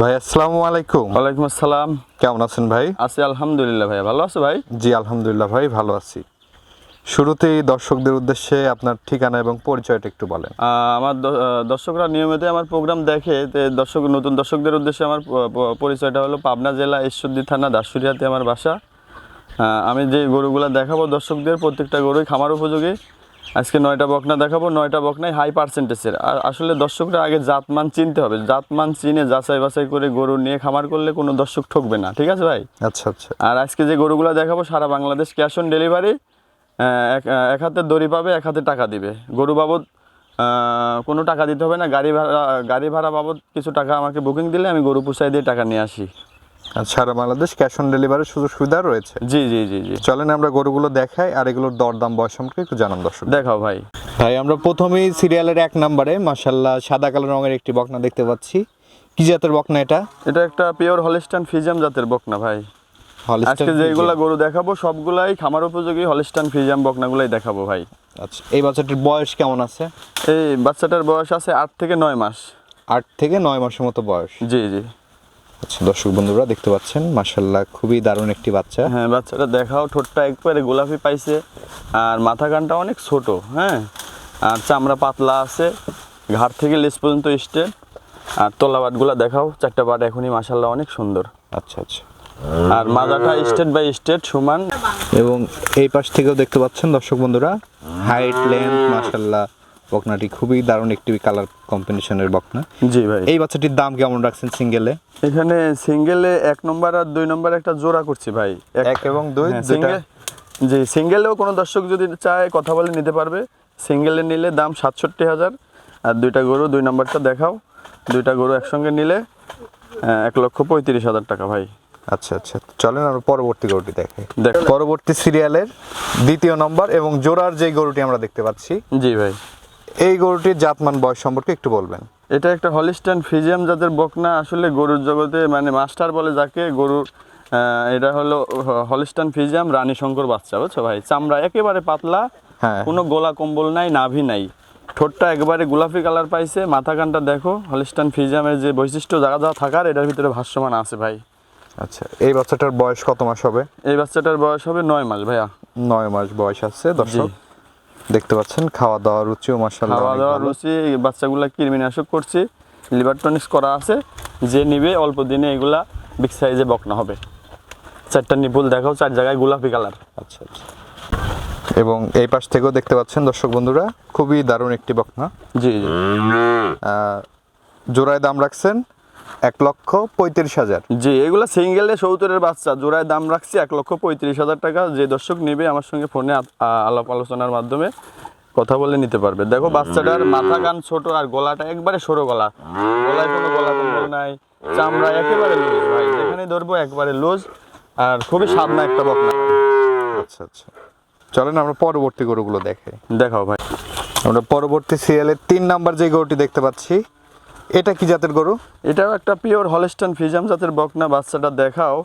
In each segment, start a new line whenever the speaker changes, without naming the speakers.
ভাই আসসালামু আলাইকুম।
ওয়ালাইকুম আসসালাম।
কেমন আছেন ভাই?
আছি আলহামদুলিল্লাহ ভাই ভালো আছো ভাই?
জি আলহামদুলিল্লাহ ভাই ভালো আছি। শুরুতেই দর্শকদের উদ্দেশ্যে আপনার ঠিকানা এবং পরিচয়টা একটু বলেন।
আমার দর্শকরা নিয়মিত আমার প্রোগ্রাম দেখে দর্শক নতুন দর্শকদের উদ্দেশ্যে আমার পরিচয়টা হলো পাবনা জেলা ঈশ্বরদী থানা দাসুরিয়াতে আমার বাসা। আমি যে গরুগুলো দেখাবো দর্শকদের প্রত্যেকটা গরুই খামার উপযোগী। আজকে নয়টা বকনা দেখাবো নয়টা বকনাই হাই পার্সেন্টেজের আর আসলে দর্শকরা আগে জাতমান চিনতে হবে। জাতমান চিনে যাচাই বাছাই করে গরু নিয়ে খামার করলে কোনো দর্শক ঠকবে না ঠিক আছে ভাই?
আচ্ছা আচ্ছা।
আর আজকে যে গরুগুলো দেখাবো সারা বাংলাদেশ ক্যাশ অন ডেলিভারি এক হাতে দড়ি পাবে এক হাতে টাকা দিবে। গরু বাবদ কোনো টাকা দিতে হবে না। গাড়ি ভাড়া গাড়ি ভাড়া বাবদ কিছু টাকা আমাকে বুকিং দিলে আমি গরু পুষাই দিয়ে টাকা নিয়ে আসি।
সারা বাংলাদেশ ক্যাশ অন ডেলিভারির সুযোগ সুবিধা রয়েছে।
জি জি জি জি।
চলেন আমরা গরুগুলো দেখাই আর এগুলোর দরদাম বয়স সম্পর্কে একটু জানান দর্শক।
দেখাও ভাই।
ভাই আমরা প্রথমেই সিরিয়ালের এক নম্বরে মাসাল্লাহ সাদা কালো রঙের একটি বকনা দেখতে পাচ্ছি। কি জাতের বকনা এটা?
এটা একটা পিওর হলিস্টান ফিজাম জাতের বকনা ভাই। আজকে। যেগুলা গরু দেখাবো সবগুলাই খামার উপযোগী হলিস্টান ফিজাম বকনাগুলাই দেখাবো ভাই।
আচ্ছা এই বাচ্চাটির বয়স কেমন আছে?
এই বাচ্চাটার বয়স আছে আট থেকে নয় মাস।
আট থেকে নয় মাসের মতো বয়স।
জি জি।
আচ্ছা দর্শক বন্ধুরা দেখতে পাচ্ছেন মাসাল্লাহ খুবই দারুণ একটি বাচ্চা।
হ্যাঁ বাচ্চাটা দেখাও ঠোঁটটা একবারে গোলাপি পাইছে আর মাথা কানটা অনেক ছোট হ্যাঁ? আর চামড়া পাতলা আছে ঘাট থেকে লেস পর্যন্ত স্টেট আর তলা বাটগুলা দেখাও চারটা বাট এখনই মাসাল্লাহ অনেক সুন্দর।
আচ্ছা আচ্ছা।
আর মাজাটা স্টেট বাই স্টেট সমান।
এবং এই পাশ থেকেও দেখতে পাচ্ছেন দর্শক বন্ধুরা হাইট লেন্থ মাশাল্লাহ বকনাটি খুবই দারুণ একটি কালার কম্বিনেশনের বকনা।
জি ভাই।
এই বাচ্চাটির দাম কেমন রাখছেন সিঙ্গেলে
এখানে সিঙ্গেলে এক নম্বর আর দুই নম্বর একটা জোড়া করছি ভাই।
এক এবং দুই
হ্যাঁ, সিঙ্গেল জি সিঙ্গেলেও কোনো দর্শক যদি চায় কথা বলে নিতে পারবে। সিঙ্গেলে নিলে দাম সাতষট্টি হাজার। আর দুইটা গরু দুই নম্বরটা দেখাও। দুইটা গরু একসঙ্গে নিলে এক লক্ষ পঁয়ত্রিশ হাজার টাকা ভাই।
আচ্ছা আচ্ছা। চলেন আমরা পরবর্তী গরুটি দেখাই।
দেখ।
পরবর্তী সিরিয়ালের দ্বিতীয় নম্বর এবং জোড়ার যে গরুটি আমরা দেখতে পাচ্ছি
জি ভাই।
এই গরুটির জাতমান বয়স সম্পর্কে একটু বলবেন।
এটা একটা হলিস্টান ফিজিয়াম জাতের বকনা। আসলে গরুর জগতে মানে মাস্টার বলে যাকে গরুর এটা হলো হলিস্টান ফিজিয়াম রানী শঙ্কর বাচ্চা বুঝছ ভাই? চামড়া একেবারে পাতলা
হ্যাঁ।
কোনো গোলা কম্বল নাই নাভি নাই। ঠোঁটটা একবারে গোলাপি কালার পাইছে। মাথা কানটা দেখো হলিস্টান ফিজিয়ামের যে বৈশিষ্ট্য জায়গা জায়গা থাকার এটার ভিতরে ভাষ্যমান আছে ভাই।
আচ্ছা এই বাচ্চাটার বয়স কত মাস হবে?
এই বাচ্চাটার বয়স হবে নয় মাস ভাইয়া।
নয় মাস বয়স আছে দর্শক। দেখতে পাচ্ছেন খাওয়া দাওয়া রুচিও মাসাল্লাহ
খাওয়া দাওয়া রুচি বাচ্চাগুলা কৃমিনাশক করছি লিভার টনিক্স করা আছে যে নিবে অল্প দিনে এগুলা বিগ সাইজে বকনা হবে। চারটা নিপুল দেখাও চার জায়গায় গোলাপি কালার
আচ্ছা আচ্ছা। এবং এই পাশ থেকেও দেখতে পাচ্ছেন দর্শক বন্ধুরা খুবই দারুণ একটি বকনা।
জি জি।
জোড়ায় দাম রাখছেন এক লক্ষ পঁয়ত্রিশ হাজার।
জি এগুলা সিঙ্গেলে সত্তরের বাচ্চা জোড়ায় দাম রাখছি এক লক্ষ পঁয়ত্রিশ হাজার টাকা। যে দর্শক নেবে আমার সঙ্গে ফোনে আলাপ আলোচনার মাধ্যমে কথা বলে নিতে পারবে। দেখো বাচ্চাটার মাথা কান ছোট আর গলাটা একবারে সরু গলা। গলায় কোনো গলা কম্বল নাই চামড়া একেবারে লুজ ভাই যেখানে ধরবো একবারে লুজ আর খুবই সাদনা একটা বকনা।
আচ্ছা আচ্ছা। চলেন আমরা পরবর্তী গরুগুলো দেখে
দেখাও ভাই।
আমরা পরবর্তী সিরিয়ালের তিন নাম্বার যে গরুটি দেখতে পাচ্ছি এটা কি জাতের গরু?
এটাও একটা পিওর হলিস্টান ফিজাম জাতের বকনা বাচ্চাটা দেখাও।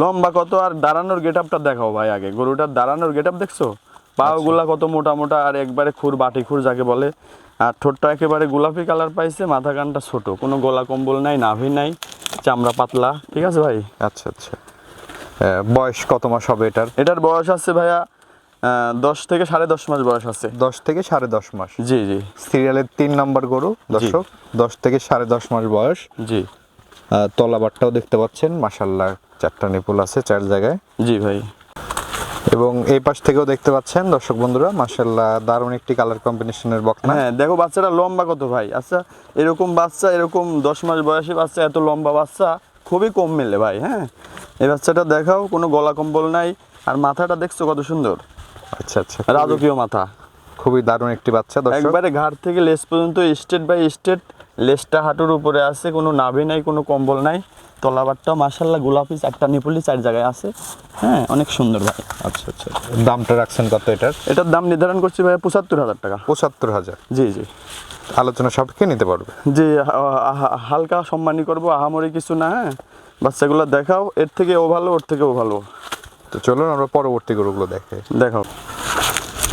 লম্বা কত আর দাঁড়ানোর গেট আপটা দেখাও ভাই আগে। গরুটার দাঁড়ানোর গেট আপ দেখছ? পাগুলা কত মোটা মোটা আর একবারে খুর বাটি খুর যাকে বলে। আর ঠোঁটটা একেবারে গোলাপি কালার পাইছে মাথা কানটা ছোট। কোনো গলা কম্বল নাই নাভি নাই চামড়া পাতলা ঠিক আছে ভাই?
আচ্ছা আচ্ছা। বয়স কত মাস হবে এটার?
এটার বয়স আছে ভাইয়া দশ থেকে সাড়ে দশ মাস বয়স আছে।
দশ থেকে সাড়ে দশ মাস।
জি জি।
সিরিয়ালের তিন নাম্বার গরু দর্শক দশ থেকে সাড়ে দশ মাস বয়স।
জি।
তলাবারটাও দেখতে পাচ্ছেন মাসাল্লাহ চারটা নিপুল আছে চার জায়গায়।
জি ভাই।
এবং এই পাশ থেকেও দেখতে পাচ্ছেন দর্শক বন্ধুরা মাসাল্লাহ দারুণ একটি কালার কম্বিনেশনের বকনা
হ্যাঁ দেখো বাচ্চাটা লম্বা কত ভাই? আচ্ছা এরকম বাচ্চা এরকম দশ মাস বয়সী বাচ্চা এত লম্বা বাচ্চা খুবই কম মেলে ভাই হ্যাঁ? এই বাচ্চাটা দেখাও কোনো গলা কম্বল নাই আর মাথাটা দেখছ কত সুন্দর?
আচ্ছা আচ্ছা
রাজকীয় মাথা।
খুবই দারুণ একটি বাচ্চা
একবারে ঘাট থেকে লেস পর্যন্ত স্টেট বাই স্টেট লেসটা হাঁটুর উপরে আছে কোনো নাভি নাই কোনো কম্বল নাই তলাবারটা মাসাল্লাহ গোলাপি চারটা নিপুলি চার জায়গায় আছে। হ্যাঁ অনেক সুন্দর ভাই।
আচ্ছা আচ্ছা দামটা রাখছেন কত এটার?
এটার দাম নির্ধারণ করছি ভাই পঁচাত্তর হাজার টাকা।
পঁচাত্তর হাজার।
জি জি।
আলোচনা সাপেক্ষে নিতে পারবে?
হা- হালকা সম্মানী করব আহামরি কিছু না হ্যাঁ। বাচ্চাগুলো দেখাও এর থেকে ও ভালো ওর থেকে ও ভালো
তো চলুন আমরা পরবর্তী গরুগুলো দেখে
দেখো।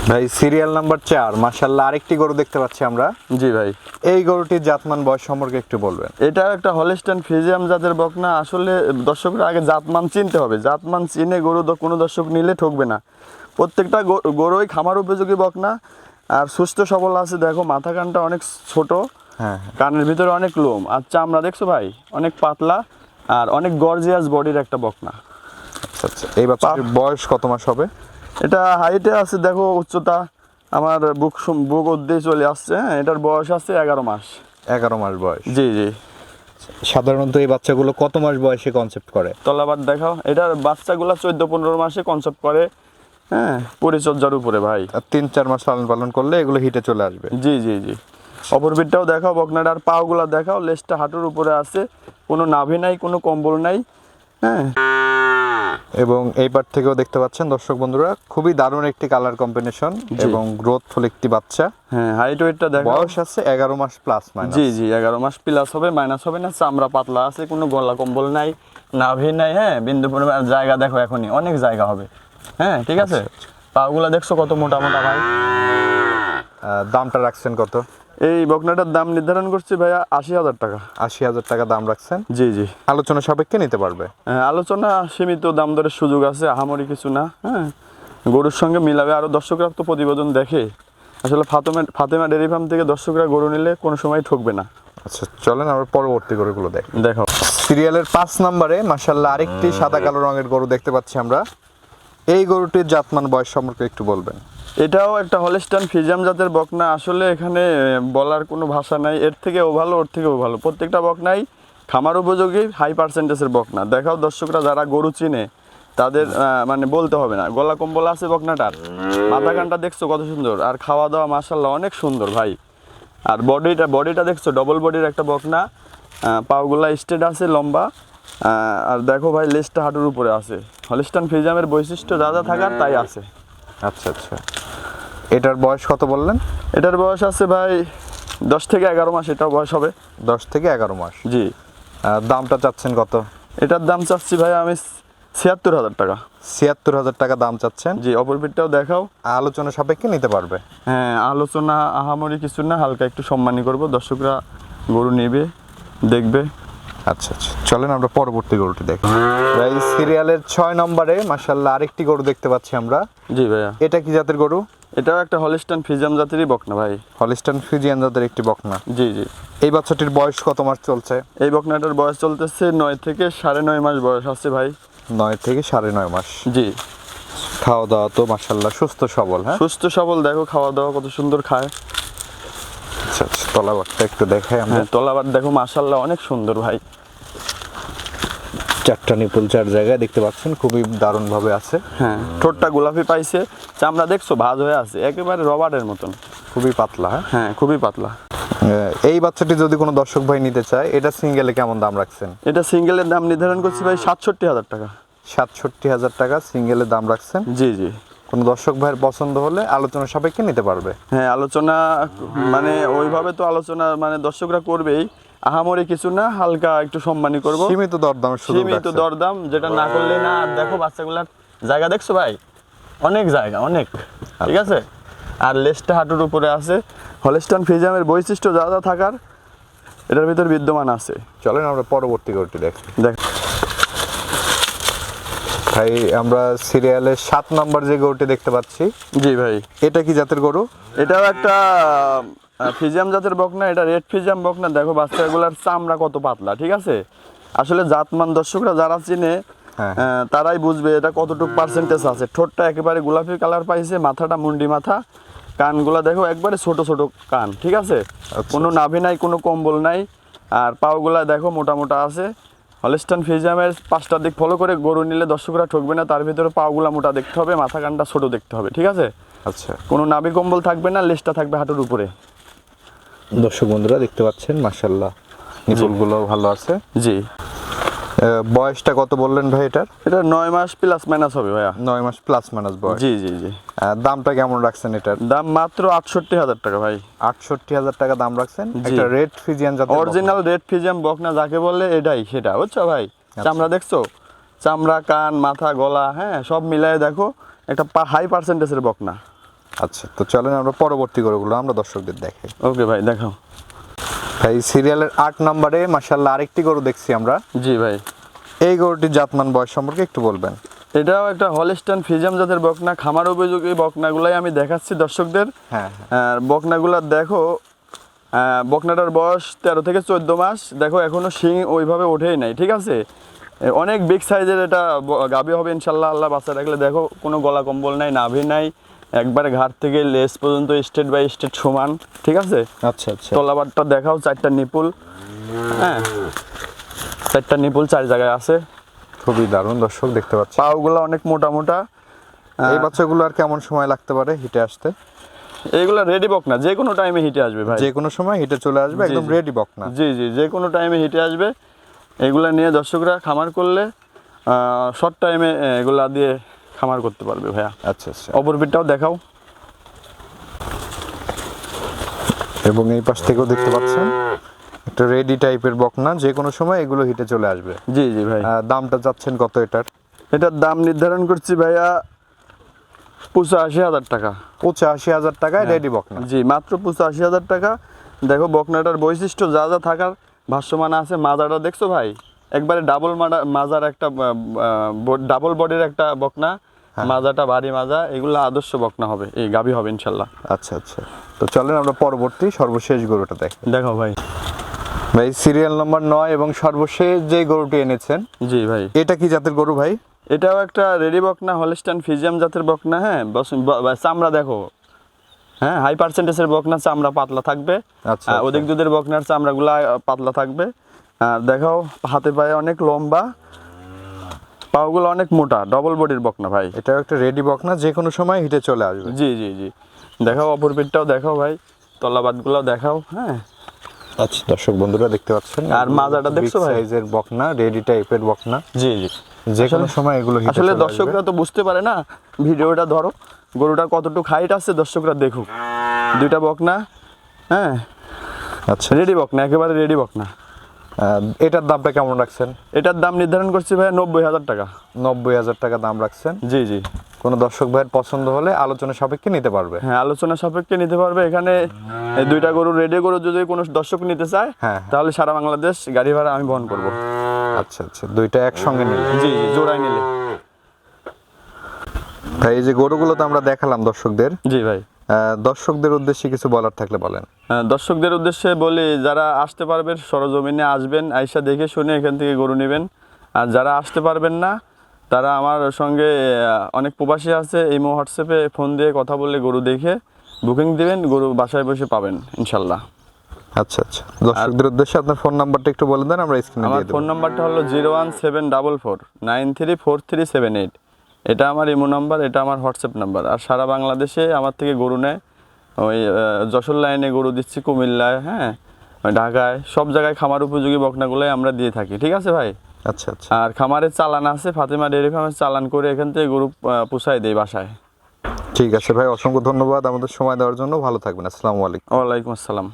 ভাই সিরিয়াল নাম্বার চার। মাসাল্লাহ আরেকটি গরু দেখতে পাচ্ছি আমরা।
জি ভাই।
এই গরুটির জাতমান বয়স সম্পর্কে একটু বলবেন।
এটা একটা হলিস্টান ফিজিয়াম জাতের বকনা। আসলে দর্শকরা আগে জাতমান চিনতে হবে। জাতমান চিনে গরু কোনো দর্শক নিলে ঠকবে না। প্রত্যেকটা গরুই খামার উপযোগী বকনা। আর সুস্থ সবল আছে। দেখো মাথা কানটা অনেক ছোট।
হ্যাঁ
কানের ভিতরে অনেক লোম। আর চামড়া দেখছ ভাই অনেক পাতলা আর অনেক গর্জিয়াস বডির একটা বকনা।
আচ্ছা আচ্ছা এই বাচ্চাটির বয়স কত মাস হবে?
এটা হাইটে আছে দেখো উচ্চতা আমার বুক বুক অব্দি চলে আসছে হ্যাঁ এটার বয়স আছে এগারো মাস।
এগারো মাস বয়স।
জি জি।
সাধারণত এই বাচ্চাগুলো কত মাস বয়সে কনসেপ্ট করে?
তলাবার দেখাও এটার বাচ্চাগুলো চোদ্দ পনেরো মাসে কনসেপ্ট করে হ্যাঁ পরিচর্যার উপরে ভাই।
আর তিন চার মাস লালন পালন করলে এগুলো হিটে চলে আসবে।
জি জি জি। অপর পিঠটাও দেখাও বকনাটার পাওগুলো দেখাও লেজটা হাঁটুর উপরে আছে কোনো নাভি নাই কোনো কম্বল নাই হ্যাঁ।
এবং এই পার থেকেও দেখতে পাচ্ছেন দর্শক বন্ধুরা খুবই দারুণ একটি কালার কম্বিনেশন এবং গ্রোথফুল একটি বাচ্চা।
হ্যাঁ হাইট ওয়েটটা দেখাও
বয়স আছে এগারো মাস প্লাস মাইনাস
জি জি এগারো মাস প্লাস হবে মাইনাস হবে না চামড়া পাতলা আছে কোনো গলা কম্বল নাই নাভি নাই হ্যাঁ বিন্দু পরিমাণ জায়গা দেখো এখনই অনেক জায়গা হবে। হ্যাঁ ঠিক আছে? পাগুলা দেখছ কত মোটা মোটা ভাই?
দামটা রাখছেন কত?
এই বকনাটার দাম নির্ধারণ করছি ভাইয়া আশি হাজার টাকা।
আশি হাজার টাকা দাম রাখছেন?
জি জি।
আলোচনা সাপেক্ষে নিতে পারবে?
হ্যাঁ, আলোচনা সীমিত দাম দরের সুযোগ আছে আহামরি কিছু না হ্যাঁ। গরুর সঙ্গে মিলাবে আরও দর্শকরা তো প্রতিবেদন দেখে। আসলে ফাতেমা ফাতেমা ডেরি ফার্ম থেকে দর্শকরা গরু নিলে কোনো সময় ঠকবে না।
আচ্ছা চলেন আমরা পরবর্তী গরুগুলো দেখ।
দেখো।
সিরিয়ালের পাঁচ নম্বরে মাসাল্লাহ আরেকটি সাদা কালো রঙের গরু দেখতে পাচ্ছি আমরা। এই গরুটির জাতমান বয়স সম্পর্কে একটু বলবেন।
এটাও একটা হলিস্টান ফিজাম জাতের বকনা। আসলে এখানে বলার কোনো ভাষা নাই। এর থেকেও ভালো, ওর থেকেও ভালো। প্রত্যেকটা বকনাই খামার উপযোগী হাই পার্সেন্টেজের বকনা। দেখাও দর্শকরা যারা গরু চিনে, তাদের মানে বলতে হবে না। গলা কম্বল আছে বকনাটার। মাথা কানটা দেখছ কত সুন্দর। আর খাওয়া দাওয়া মাসাল্লাহ অনেক সুন্দর ভাই। আর বডিটা বডিটা দেখছ? ডবল বডির একটা বকনা। পাওগুলা স্টেট আছে, লম্বা। আর দেখো ভাই, লেজটা হাঁটুর উপরে আছে। হলিস্টান ফিজামের বৈশিষ্ট্য যা যা থাকার, তাই আছে।
আচ্ছা আচ্ছা। এটার বয়স কত বললেন?
এটার বয়স আছে ভাই দশ থেকে এগারো মাস এটাও বয়স হবে।
দশ থেকে এগারো মাস?
জি।
দামটা চাচ্ছেন কত?
এটার দাম চাচ্ছি ভাই আমি ছিয়াত্তর হাজার টাকা।
ছিয়াত্তর হাজার টাকা দাম চাচ্ছেন?
জি অপর পিঠটাও দেখাও।
আলোচনা সাপেক্ষে নিতে পারবে?
হ্যাঁ আলোচনা আহামরি কিছু না হালকা একটু সম্মানী করব। দর্শকরা গরু নেবে দেখবে।
আচ্ছা আচ্ছা। চলেন আমরা পরবর্তী গরুটি দেখি। ভাই সিরিয়ালের ছয় নম্বরে মাসাল্লাহ আরেকটি গরু দেখতে পাচ্ছি আমরা।
জি ভাইয়া।
এটা কি জাতের গরু?
এটাও একটা হলিস্টান ফিজাম জাতেরই বকনা ভাই।
হলিস্টান ফিজিয়ান জাতের একটি বকনা।
জি জি।
এই বাচ্চাটির বয়স কত মাস চলছে?
এই বকনাটার বয়স চলতেছে নয় থেকে সাড়ে নয় মাস বয়স আছে ভাই।
নয় থেকে সাড়ে নয় মাস।
জি।
খাওয়া দাওয়া তো মাসাল্লাহ সুস্থ সবল হ্যাঁ?
সুস্থ সবল দেখো খাওয়া দাওয়া কত সুন্দর খায়।
আচ্ছা আচ্ছা তলাবারটা একটু দেখাই আমরা।
হ্যাঁ তলাবার দেখো মাসাল্লাহ অনেক সুন্দর ভাই।
চারটা নিপুল চার জায়গায় দেখতে পাচ্ছেন খুবই দারুণ ভাবে আছে।
হ্যাঁ। ঠোঁটটা গোলাপি পাইছে চামড়া দেখছ ভাজ হয়ে আছে একেবারে রবারের মতন
খুবই পাতলা হ্যাঁ?
হ্যাঁ খুবই পাতলা।
এই বাচ্চাটি যদি কোনো দর্শক ভাই নিতে চায় এটা সিঙ্গেলে কেমন দাম রাখছেন?
এটা সিঙ্গেলের দাম নির্ধারণ করছি ভাই সাতষট্টি হাজার টাকা।
সাতষট্টি হাজার টাকা সিঙ্গেলের দাম রাখছেন?
জি জি।
কোনো দর্শক ভাইয়ের পছন্দ হলে আলোচনা সাপেক্ষে নিতে পারবে।
হ্যাঁ আলোচনা মানে ওইভাবে তো আলোচনা মানে দর্শকরা করবেই। আহামরি কিছু না হালকা একটু সম্মানী করব।
সীমিত দরদামের সুযোগ
সীমিত দরদাম যেটা না করলে না দেখো বাচ্চাগুলার জায়গা দেখছ ভাই? অনেক জায়গা অনেক। ঠিক আছে? আর লেজটা হাঁটুর উপরে আছে। হলেস্টান ফিজামের বৈশিষ্ট্য যা যা থাকার এটার ভিতর বিদ্যমান আছে।
চলেন আমরা পরবর্তী গরুটি দেখি।
দেখ।
ভাই আমরা সিরিয়ালের সাত নম্বর যে গরুটি দেখতে পাচ্ছি
জি ভাই।
এটা কি জাতের গরু?
এটাও একটা ফিজিয়াম জাতের বকনা এটা রেড ফিজিয়াম বকনা দেখো বাচ্চাগুলার চামড়া কত পাতলা ঠিক আছে? আসলে জাতমান দর্শকরা যারা চিনে
হ্যাঁ।
তারাই বুঝবে এটা কতটুকু পার্সেন্টেজ আছে। ঠোঁটটা একেবারে গোলাপি কালার পাইছে মাথাটা মুন্ডি মাথা কানগুলা দেখো একবারে ছোট ছোট কান ঠিক আছে? কোনো নাভি নাই কোনো কম্বল নাই আর পাওগুলা দেখো মোটা মোটা আছে। হলিস্টান ফিজিয়ামের পাঁচটা দিক ফলো করে গরু নিলে দর্শকরা ঠকবে না তার ভিতরে পাওগুলা মোটা দেখতে হবে মাথা কানটা ছোট দেখতে হবে ঠিক আছে?
আচ্ছা।
কোনো নাভি কম্বল থাকবে না লেজটা থাকবে হাঁটুর উপরে।
দর্শক বন্ধুরা দেখতে পাচ্ছেন মাসাল্লাহ নিপুলগুলো ভালো আছে।
জি।
বয়সটা কত বললেন ভাই এটার?
এটা নয় মাস প্লাস মাইনাস হবে ভাইয়া।
নয় মাস প্লাস মাইনাস বয়স।
জি জি জি।
দামটা কেমন রাখছেন এটার?
দাম মাত্র আটষট্টি হাজার টাকা ভাই।
আটষট্টি হাজার টাকা দাম রাখছেন?
জি।
একটা রেড ফিজিয়ান জাতের
অরিজিনাল রেড ফিজিয়াম বকনা যাকে বলে এটাই সেটা বুঝছ ভাই? চামড়া দেখছ? চামড়া কান মাথা গলা হ্যাঁ সব মিলায়ে দেখো একটা হাই পার্সেন্টেজের বকনা।
আচ্ছা তো চলেন আমরা পরবর্তী গরুগুলো আমরা দর্শকদের দেখাই।
ওকে ভাই দেখাও।
ভাই সিরিয়ালের আট নম্বরে মাসাল্লাহ আরেকটি গরু দেখছি আমরা।
জি ভাই।
এই গরুটির জাতমান বয়স সম্পর্কে একটু বলবেন।
এটাও একটা হলিস্টান ফিজাম জাতের বকনা খামার উপযোগী বকনাগুলাই আমি দেখাচ্ছি দর্শকদের।
হ্যাঁ
আর বকনাগুলা দেখো বকনাটার বয়স তেরো থেকে চোদ্দ মাস। দেখো এখনও শিং ওইভাবে ওঠেই নাই ঠিক আছে? অনেক বিগ সাইজের এটা ব- গাভী হবে ইনশাল্লাহ আল্লাহ বাচ্চা রাখলে দেখো কোনো গলা কম্বল নাই নাভি নাই। একবারে ঘাট থেকে লেস পর্যন্ত স্টেট বাই স্টেট সমান ঠিক আছে?
আচ্ছা আচ্ছা।
তলাবারটা দেখাও চারটা নিপুল। হ্যাঁ চারটা নিপুল চার জায়গায় আছে।
খুবই দারুণ দর্শক দেখতে পাচ্ছি।
পাওগুলো অনেক মোটা মোটা।
এই বাচ্চাগুলো আর কেমন সময় লাগতে পারে হিটে আসতে?
এগুলো রেডি বক না যে কোনো টাইমে হিটে আসবে ভাই।
যে কোনো সময় হিটে চলে আসবে একদম। রেডি বক না।
জি জি যে কোনো টাইমে হিটে আসবে। এগুলা নিয়ে দর্শকরা খামার করলে শর্ট টাইমে এগুলা দিয়ে খামার করতে পারবে ভাইয়া।
আচ্ছা আচ্ছা।
অপরবিটটাও দেখাও।
এবং এই পাশ থেকেও দেখতে পাচ্ছেন একটা রেডি টাইপের বকনা যে কোনো সময় এগুলো হিটে চলে আসবে।
জি জি ভাই।
দামটা যাচ্ছেন কত এটার?
এটার দাম নির্ধারণ করছি ভাইয়া পঁচাশি হাজার টাকা।
পঁচাশি হাজার টাকায় রেডি বকনা।
জি মাত্র পঁচাশি হাজার টাকা। দেখো বকনাটার বৈশিষ্ট্য যা যা থাকার ভাষ্যমান আছে মাজাটা দেখছ ভাই? একবারে ডাবল মাজার একটা ডাবল বডির একটা বকনা। মাজাটা ভারী মাজা এগুলো আদর্শ বকনা হবে এই গাভী হবে ইনশাল্লাহ।
আচ্ছা আচ্ছা। তো চলেন আমরা পরবর্তী সর্বশেষ গরুটা দেখি।
দেখো ভাই।
ভাই সিরিয়াল নম্বর নয় এবং সর্বশেষ যে গরুটি এনেছেন
জি ভাই।
এটা কি জাতের গরু ভাই?
এটাও একটা রেডি বকনা হলিস্টান ফিজিয়াম জাতের বকনা হ্যাঁ চামড়া দেখো। হ্যাঁ হাই পার্সেন্টেজের বকনা চামড়া পাতলা থাকবে।
আচ্ছা,
আর দুধের বকনার চামড়াগুলা পাতলা থাকবে। আর দেখাও হাতে পায়ে অনেক লম্বা পাগুলো অনেক মোটা ডবল বডির বকনা ভাই।
এটাও একটা রেডি বকনা যে কোনো সময় হিটে চলে আসবে।
জি জি জি। দেখাও অপর পিঠটাও দেখাও ভাই তলাবাদগুলো দেখাও হ্যাঁ।
আচ্ছা দর্শক বন্ধুরা দেখতে পাচ্ছেন
আর মাজাটা দেখছ ভাই?
সাইজের বকনা রেডি টাইপের বকনা।
জি জি।
যে কোনো সময় এগুলো
আসলে দর্শকরা তো বুঝতে পারে না ভিডিওটা ধরো গরুটা কতটুকু হাইট আছে দর্শকরা দেখুক। দুইটা বকনা হ্যাঁ।
আচ্ছা।
রেডি বকনা একেবারে রেডি বকনা।
এটার দামটা কেমন রাখছেন?
এটার দাম নির্ধারণ করছি ভাই নব্বই হাজার টাকা।
নব্বই হাজার টাকা দাম রাখছেন?
জি জি।
কোনো দর্শক ভাইয়ের পছন্দ হলে আলোচনা সাপেক্ষে নিতে পারবে।
হ্যাঁ আলোচনা সাপেক্ষে নিতে পারবে। এখানে এই দুইটা গরু রেডি গরু যদি কোনো দর্শক নিতে চায়
হ্যাঁ।
তাহলে সারা বাংলাদেশ গাড়ি ভাড়া আমি বহন করব।
আচ্ছা আচ্ছা। দুইটা একসঙ্গে নিলে।
জি জি জোড়ায় নিলে।
ভাই এই যে গরুগুলো তো আমরা দেখালাম দর্শকদের।
জি ভাই।
দর্শকদের উদ্দেশ্যে কিছু বলার থাকলে বলেন।
হ্যাঁ, দর্শকদের উদ্দেশ্যে বলি যারা আসতে পারবেন সরজমিনে আসবেন আইসা দেখে শুনে এখান থেকে গরু নেবেন। আর যারা আসতে পারবেন না তারা আমার সঙ্গে অনেক প্রবাসী আছে এই হোয়াটসঅ্যাপে ফোন দিয়ে কথা বললে গরু দেখে বুকিং দিবেন গরু বাসায় বসে পাবেন ইনশাল্লাহ।
আচ্ছা আচ্ছা। দর্শকদের উদ্দেশ্যে আপনার ফোন নাম্বারটা একটু বলে দেন আমরা স্ক্রিনে
আমার
দিয়ে দেবো।
ফোন নাম্বারটা হলো zero one seven double four nine three four three seven eight. এটা আমার ইমো নাম্বার এটা আমার হোয়াটসঅ্যাপ নাম্বার আর সারা বাংলাদেশে আমার থেকে গরু নেয়। ওই যশোর লাইনে গরু দিচ্ছি কুমিল্লায় হ্যাঁ? ঢাকায়। সব জায়গায় খামার উপযোগী বকনাগুলোই আমরা দিয়ে থাকি। ঠিক আছে ভাই?
আচ্ছা আচ্ছা।
আর খামারের চালান আছে ফাতেমা ডেয়ারি ফার্মের চালান করে এখান থেকে গরু পুষায় দেয় বাসায়।
ঠিক আছে ভাই অসংখ্য ধন্যবাদ আমাদের সময় দেওয়ার জন্য। ভালো থাকবেন। আসসালামু আলাইকুম।
ওয়ালাইকুম আসসালাম।